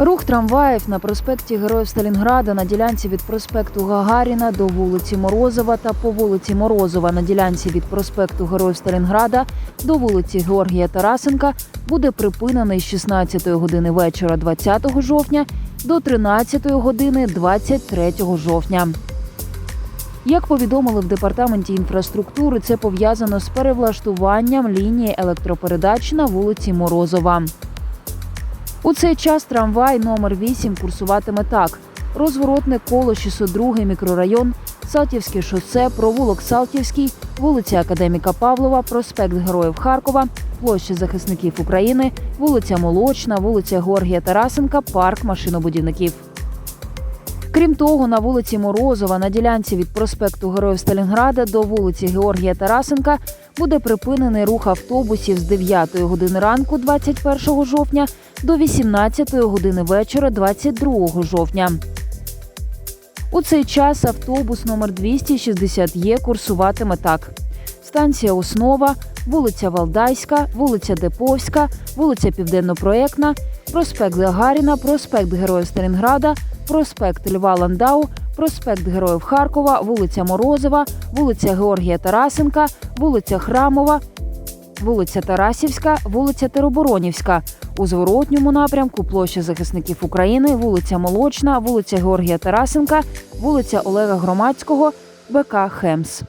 Рух трамваїв на проспекті Героїв Сталінграда на ділянці від проспекту Гагаріна до вулиці Морозова та по вулиці Морозова на ділянці від проспекту Героїв Сталінграда до вулиці Георгія Тарасенка буде припинений з 16 години вечора 20 жовтня до 13 години 23 жовтня. Як повідомили в департаменті інфраструктури, це пов'язано з перевлаштуванням лінії електропередач на вулиці Морозова. У цей час трамвай номер 8 курсуватиме так: розворотне коло 602 мікрорайон, Салтівське шосе, провулок Салтівський, вулиця Академіка Павлова, проспект Героїв Харкова, площа захисників України, вулиця Молочна, вулиця Георгія Тарасенка, парк машинобудівників. Крім того, на вулиці Морозова на ділянці від проспекту Героїв Сталінграда до вулиці Георгія Тарасенка буде припинений рух автобусів з 9 години ранку 21 жовтня до 18 години вечора 22 жовтня. У цей час автобус номер 260 є курсуватиме так: станція Основа, вулиця Валдайська, вулиця Деповська, вулиця Південнопроектна, проспект Гагаріна, проспект Героїв Сталінграда, проспект Льва Ландау, проспект Героїв Харкова, вулиця Морозова, вулиця Георгія Тарасенка, вулиця Храмова, вулиця Тарасівська, вулиця Тероборонівська. У зворотньому напрямку площа захисників України, вулиця Молочна, вулиця Георгія Тарасенка, вулиця Олега Громадського, БК Хемс.